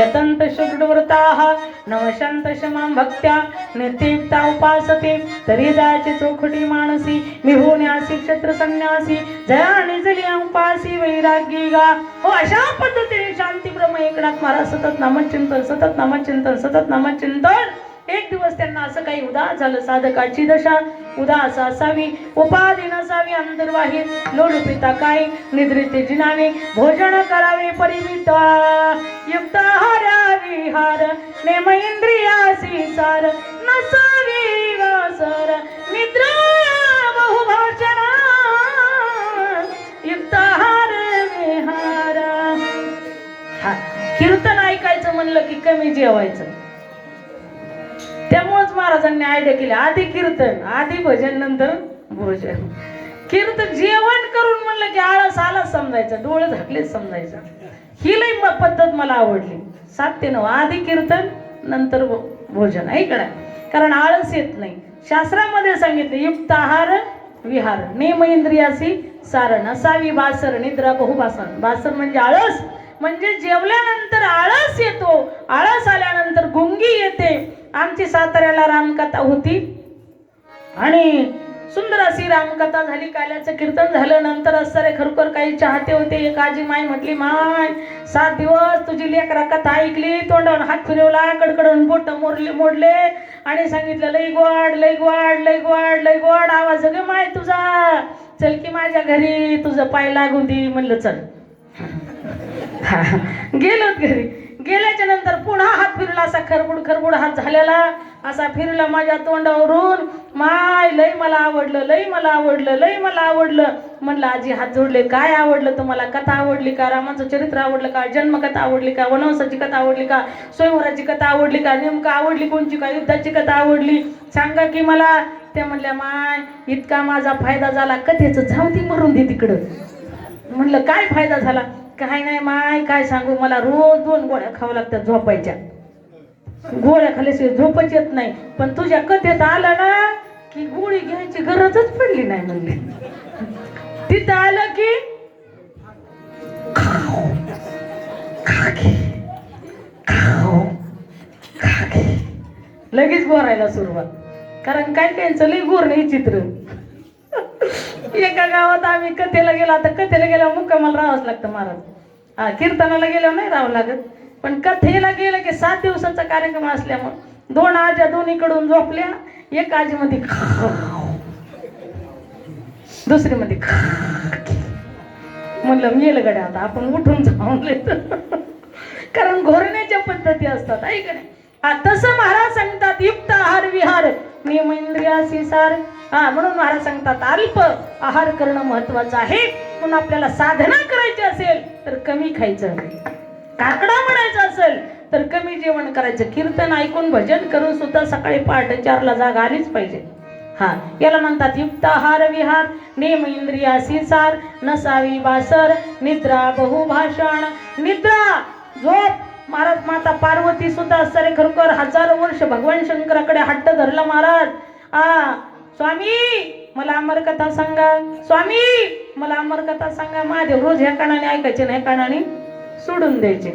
यतंत शुभ्रव्रताः नवशंत शमां भक्त्या नित्ययुक्ता उपासते तरी जायचे चोखटी मानसी विभुन्यासी क्षत्र संन्यासी जयाने जली उपासी वैरागी गा। हो अशा पद्धतीने शांती एकनाथ महाराज सतत नामचिंतन सतत नामचिंतन सतत नामचिंतन। एक दिवस त्यांना असं काही उदास झालं साधकाची दशा उदास असावी उपाधी नसावी अंतर्वाहित लोड पिता काय निद्रिते जिनावे भोजन करावे परिमित युक्ता हार्या विहार नेम इंद्रियासी सार नसावी वासर निद्रा बहुभाषण युक्त हार विहार. हा कीर्तन ऐकायचं म्हणलं की कमी जेवायचं. त्यामुळेच महाराजांनी आयडिया केली आधी कीर्तन आधी भजन नंतर भोजन. कीर्तन जेवण करून म्हणलं की आळस आलाच समजायचं डोळे झाकलेच समजायचं. ही लई पद्धत मला आवडली. सात ते नऊ आधी कीर्तन नंतर भो- भोजन ऐकणं कारण आळस येत नाही. शास्त्रामध्ये सांगितले युक्त आहार विहार. नेम इंद्रियासी सारण. असावी बासर निद्रा बहुभासन बासर म्हणजे आळस. म्हणजे जेवल्यानंतर आळस येतो. आळस आल्यानंतर गुंगी येते. आमची साताऱ्याला रामकथा होती. आणि सुंदर अशी रामकथा झाली काल्याचं कीर्तन झालं नंतर असणारे खरोखर काही चाहते होते. एक आजी माय म्हटली माय सात दिवस तुझी लेकरा कथा ऐकली तोंडावर हात फिरवला कडकडून बोट मोडले मोडले आणि सांगितलं लई गोड लई गोड लई गोड लई गोड आवाज ग माय तुझा. चल की माझ्या घरी तुझं पाय लागून दे. म्हणलं चल. गेलोत घरी. खरबुड खरबुड हात झालेला. असा फिरला माझ्या तोंडावरून. माय लय मला आवडलं लय मला आवडलं लय मला आवडलं. म्हणलं आजी हात जोडले. काय आवडलं तुम्हाला? कथा आवडली का? रामाचं चरित्र आवडलं का? जन्मकथा आवडली का? वनवंसाची कथा आवडली का? स्वयंवराची कथा आवडली का? नेमकं आवडली कोणची का? युद्धाची कथा आवडली. सांगा की मला. त्या म्हणल्या माय इतका माझा फायदा झाला. कथेचं जाऊ ती मरून दे तिकडं. म्हणलं काय फायदा झाला? काय नाही माय. काय सांगू? मला रोज दोन गोळ्या खावं लागतात झोपायच्या. गोळ्या खाल्ल्याशिवाय झोपच येत नाही. पण तुझ्या कथेत आलं ना की गोळी घ्यायची गरजच पडली नाही म्हणली. तिथं आलं की लगेच गोरायला सुरुवात. कारण काय त्यांचं लई गोर नाही चित्र. एका गावात आम्ही कथेला गेलो आता कथेला गेल्यावर मुक्कामाला राहावंच लागतं महाराज. हा कीर्तनाला गेल्यावर नाही राहावं लागत. पण कथेला गेलं की सात दिवसाचा कार्यक्रम असल्यामुळे दोन आज्या दोन्हीकडून झोपल्या एक आजी मध्ये दुसरी मध्ये म्हणलं मेल गड्या आता आपण उठून जाऊन कारण घोरण्याच्या पद्धती असतात ऐक हा तसं महाराज सांगतात युक्त आहार विहार नियम इंद्रियासी सार हा म्हणून महाराज सांगतात अल्प आहार करणं महत्वाचं आहे. म्हणून आपल्याला साधना करायची असेल तर कमी खायचं काकडा म्हणायचा असेल तर कमी जेवण करायचं. कीर्तन ऐकून भजन करून सुद्धा सकाळी पहाटे चारला जाग आलीच पाहिजे. हा याला म्हणतात युक्त आहार विहार. नेम इंद्रियासी सार नसावी बासर निद्रा बहुभाषण. निद्रा! झोप! महाराज माता पार्वती सुद्धा असणारे खरोखर हजारो वर्ष भगवान शंकराकडे हट्ट धरला महाराज. आ स्वामी मला अमर कथा सांगा. स्वामी मला अमर कथा सांगा. महादेव रोज ह्या कानाने ऐकायचे नाही कानाने. सोडून द्यायचे.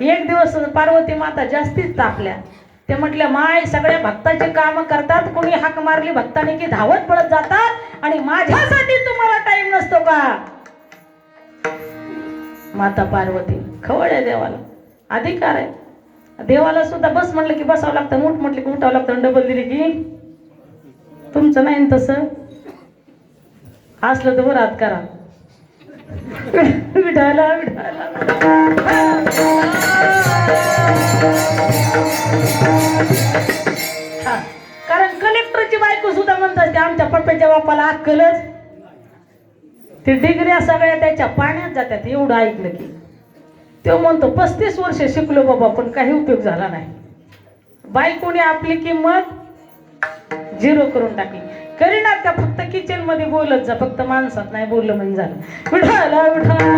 एक दिवस पार्वती माता जास्तीच तापल्या. ते म्हटल्या माय सगळ्या भक्ताचे काम करतात. कोणी हाक मारली भक्ताने की धावत पडत जातात? आणि माझ्यासाठी तुम्हाला टाइम नसतो का? माता पार्वती खवळ आहे देवाला. अधिकार आहे. देवाला सुद्धा बस म्हटलं की बसावं लागतं उठ म्हटलं की उठावं लागतं डबल दिली की तुमचं नाही तसं. असलं तर बरं हात करा. विठाला विठाला. कारण कलेक्टरची बायको सुद्धा म्हणतात ते आमच्या पप्प्याच्या बापाला अक्कलच ते डिग्र्या सगळ्या त्याच्या पाण्यात जातात एवढं ऐकलं की. तो म्हणतो पस्तीस वर्ष शिकलो बाबा पण काही उपयोग झाला नाही. बायकोने आपली किंमत झिरो करून टाकली. करीनात त्या फक्त किचनमध्ये बोलत जा फक्त माणसात नाही बोललं म्हणजे झालं. विठाला विठाला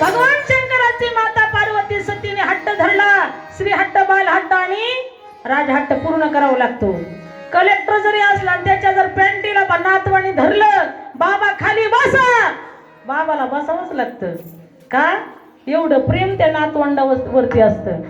भगवान शंकराची माता पार्वती सतीने हट्ट धरला. श्री हट्ट बाल हट्ट आणि राज हट्ट पूर्ण करावा लागतो. कलेक्टर जरी असला त्याच्या जर पॅन्टीला नातवानी धरलं बाबा खाली बसा. बाबाला बसावंच लागतं. का? एवढं प्रेम त्या नातवंडावरती असतं.